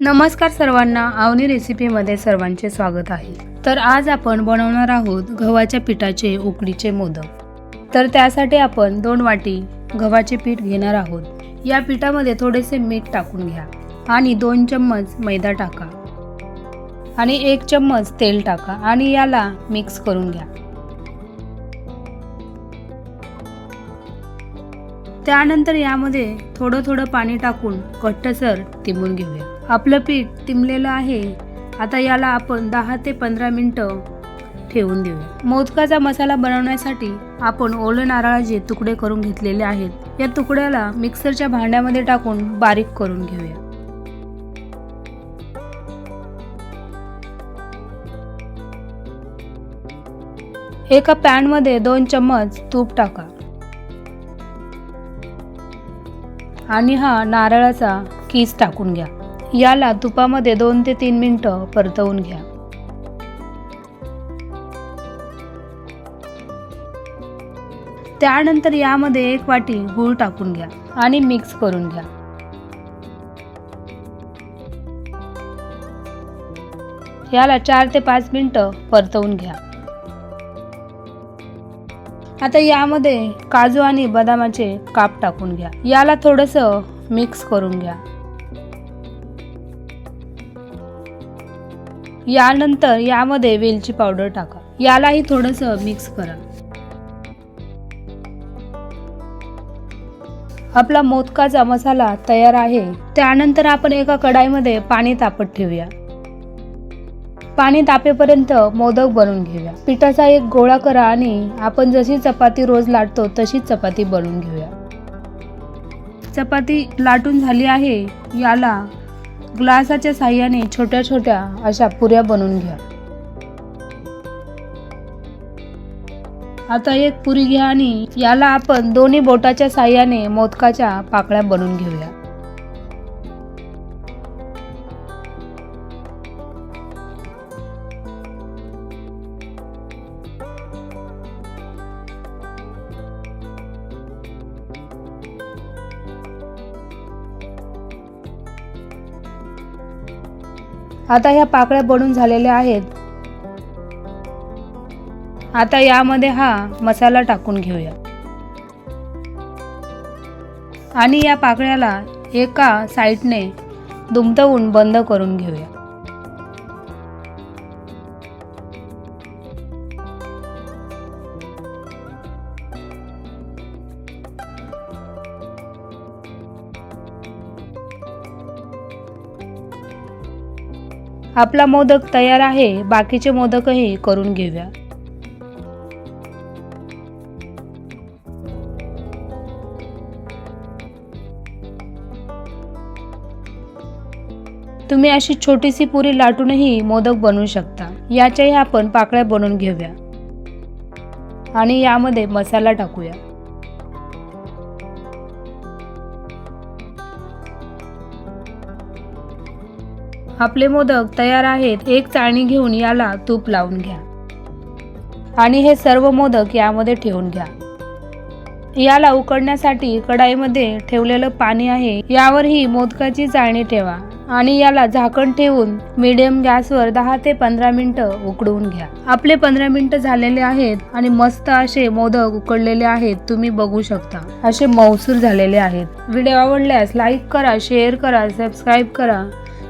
नमस्कार सर्वांना आवनी रेसिपीमध्ये सर्वांचे स्वागत आहे. तर आज आपण बनवणार आहोत गव्हाच्या पिठाचे उकडीचे मोदक. तर त्यासाठी आपण दोन वाटी गव्हाचे पीठ घेणार आहोत. या पिठामध्ये थोडेसे मीठ टाकून घ्या आणि दोन चम्मच मैदा टाका. आणि एक चम्मच तेल टाका आणि याला मिक्स करून घ्या. त्यानंतर यामध्ये थोडं थोडं पाणी टाकून घट्टसर तिंबून घेऊया. आपलं पीठ तिंबलेलं आहे. आता याला आपण दहा ते पंधरा मिनटं ठेवून देऊया मोदकाचा मसाला बनवण्यासाठी आपण ओलं नारळाचे तुकडे करून घेतलेले आहेत या तुकड्याला मिक्सरच्या भांड्यामध्ये टाकून बारीक करून घेऊया. एका पॅनमध्ये दोन चम्मच तूप टाका. आणि हा नारळाचा कीस टाकून घ्या. याला तुपामध्ये दोन ते तीन मिनटं परतवून घ्या. त्यानंतर यामध्ये एक वाटी गूळ टाकून घ्या आणि मिक्स करून घ्या. याला चार ते पाच मिनटं परतवून घ्या. आता यामध्ये काजू आणि बदामाचे काप टाकून घ्या. याला थोडंसं मिक्स करून घ्या. यानंतर यामध्ये वेलची पावडर टाका. यालाही थोडंसं मिक्स करा. आपला मोदकाचा मसाला तयार आहे. त्यानंतर आपण एका कढाईमध्ये पाणी तापत ठेवूया. पाणी तापेपर्यंत मोदक बनवून घेऊया. पिठाचा एक गोळा करा आणि आपण जशी चपाती रोज लाटतो तशीच चपाती बनवून घेऊया. चपाती लाटून झाली आहे. याला ग्लासाच्या साह्याने छोट्या छोट्या अशा पुऱ्या बनवून घ्या. आता एक पुरी घ्या आणि याला आपण दोन्ही बोटाच्या साह्याने मोदकाच्या पाकळ्या बनवून घेऊया. आता ह्या पाकळ्या बनून झालेल्या आहेत. आता यामध्ये हा मसाला टाकून घेऊया. आणि या पाकळ्याला एका साईडने दुमटवून बंद करून घेऊया. आपला मोदक तयार आहे बाकीचे मोदकही करून घेऊया. तुम्ही अशी छोटीशी पुरी लाटूनही मोदक बनवू शकता. याच्याही आपण पाकळ्या बनवून घेऊया. आणि यामध्ये मसाला टाकूया. आपले मोदक तयार आहेत एक चाळणी घेऊन याला तूप लावून घ्या. आणि हे सर्व मोदक यामध्ये ठेवून घ्या. याला उकडण्यासाठी कढाईमध्ये ठेवलेलं पाणी आहे यावर ही मोदकाची चाळणी ठेवा. आणि याला झाकण ठेवून मीडियम गॅसवर दहा ते पंधरा मिनिटं उकडवून घ्या. आपले पंधरा मिनिटं झालेले आहेत आणि मस्त असे मोदक उकडलेले आहेत तुम्ही बघू शकता. असे मौसूर झालेले आहेत. व्हिडिओ आवडल्यास लाईक करा शेअर करा सबस्क्राईब करा.